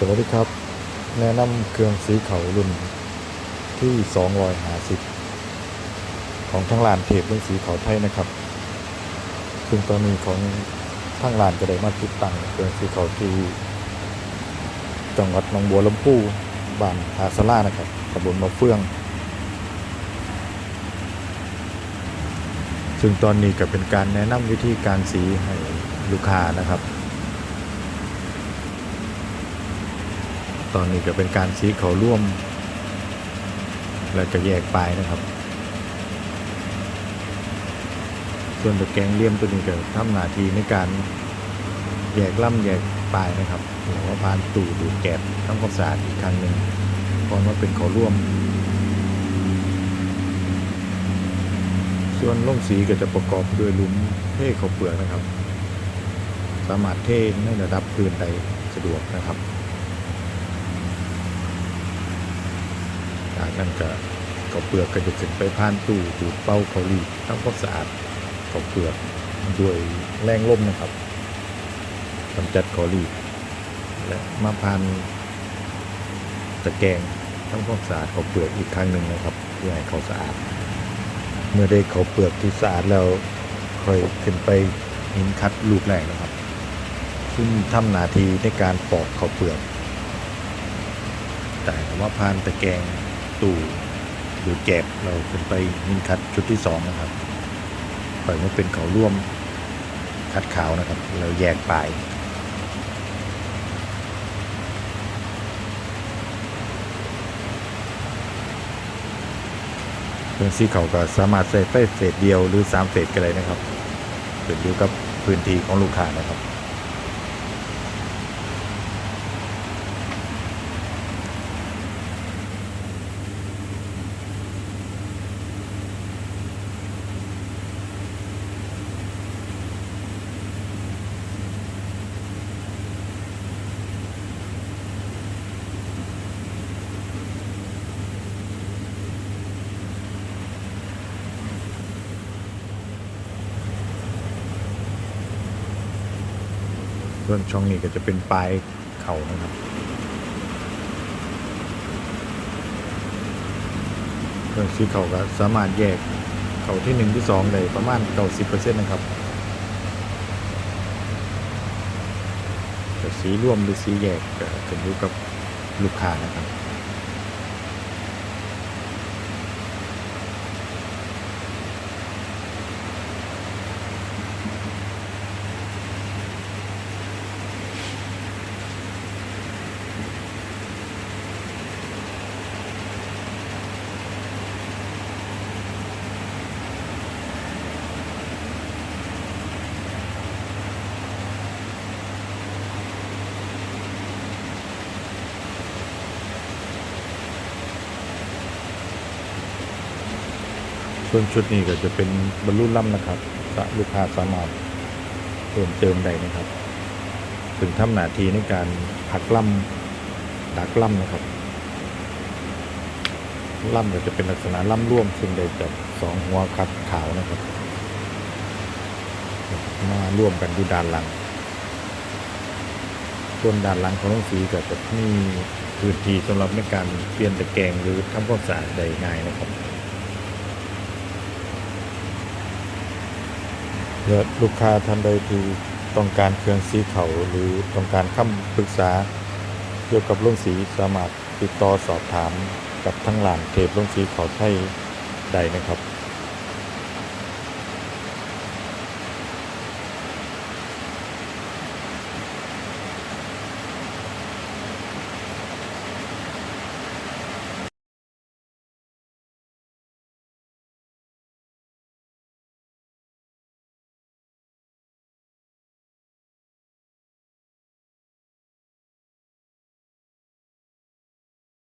สวัสดีครับ แนะนำเครื่องสีเขารุ่นที่250ของทั้งร้านเทปเรื่องสีเขาไทยนะครับซึ่งตอนนี้ของทั้งร้านก็ได้มาติดตั้งเครื่องสีเขาที่จังหวัดหนองบัวลำพูบ้านหาสลานะครับตำบลมะเฟือง ซึ่งตอนนี้ก็เป็นการแนะนำวิธีการสีให้ลูกค้านะครับ ตอนนี้ก็เป็นการสีเขาร่วม แล้วก็แยกปลายนะครับ ส่วนตะแกรงเลี่ยมตัวนี้ก็ทำหน้าที่ในการแยกล่ำแยกปลายนะครับหรือว่าพานตู่ดูดแกบทำความสะอาดอีกครั้งหนึ่งก่อนว่าเป็นเขาร่วม ส่วนล่งสีก็จะประกอบด้วยลุมเทเขาเปลือกนะครับ สามารถเท่ในระดับพื้นได้สะดวกนะครับ จากนั้นก็เขาเปลือกก็จะขึ้นไปผ่านตู้ดูดเป้าเขาลีดทำความสะอาดเขาเปลือกด้วยแรงลมนะครับกำจัดเขาลีดและมาผ่านตะแกรงทำความสะอาดเขาเปลือกอีกครั้งหนึ่งนะครับเพื่อให้เขาสะอาด เมื่อได้เขาเปลือกที่สะอาดแล้วค่อยขึ้นไปหินคัดลูกแรกนะครับ ซึ่งทำหน้าที่ในการปอกเขาเปลือก แต่ว่าผ่านตะแกรง ตู่ดูดแกบเราขึ้นไปหินคัดชุดที่สองนะครับปล่อยมาเป็นเขาร่วมคัดขาวนะครับ เราแยกปลายเครื่องซีเขาก็สามารถใส่ไฟเฟสเดียวหรือ3เฟสก็ได้นะครับขึ้นอยู่กับพื้นที่ของลูกค้านะครับ ส่อนช่องนี้ก็จะเป็นปลายเขานะครับเครื่องสีเขาก็สามารถแยกเขาที่หนึ่งที่สองได้ประมาณเก้าสิบเปอร์เซ็นต์นะครับแต่สีร่วมหรือสีแยกก็ขึ้นอยู่กับลูกค้านะครับ ส่วนชุดนี้ก็จะเป็นบรรลุล่ำนะครับลูกค้าสามารถเพิ่มเติมได้นะครับ ถึงทำหน้าที่ในการพักล่ำดักล่ำนะครับล่ำก็จะเป็นลักษณะล่ำร่วมซึ่งได้จากสองหัวคัดขาวนะครับมาร่วมกันดูด้านหลัง ส่วนด้านหลังของน้องสีก็จะมีพื้นที่สำหรับในการเปลี่ยนตะแกรงหรือทำความสะอาดได้ง่ายนะครับ เพื่อลูกค้าท่านใดที่ต้องการเครื่องสีเขาหรือต้องการคำปรึกษา เกี่ยวกับโรงสีสามารถติดต่อสอบถามกับทั้งหลานเทปโรงสีเขาไทยได้นะครับ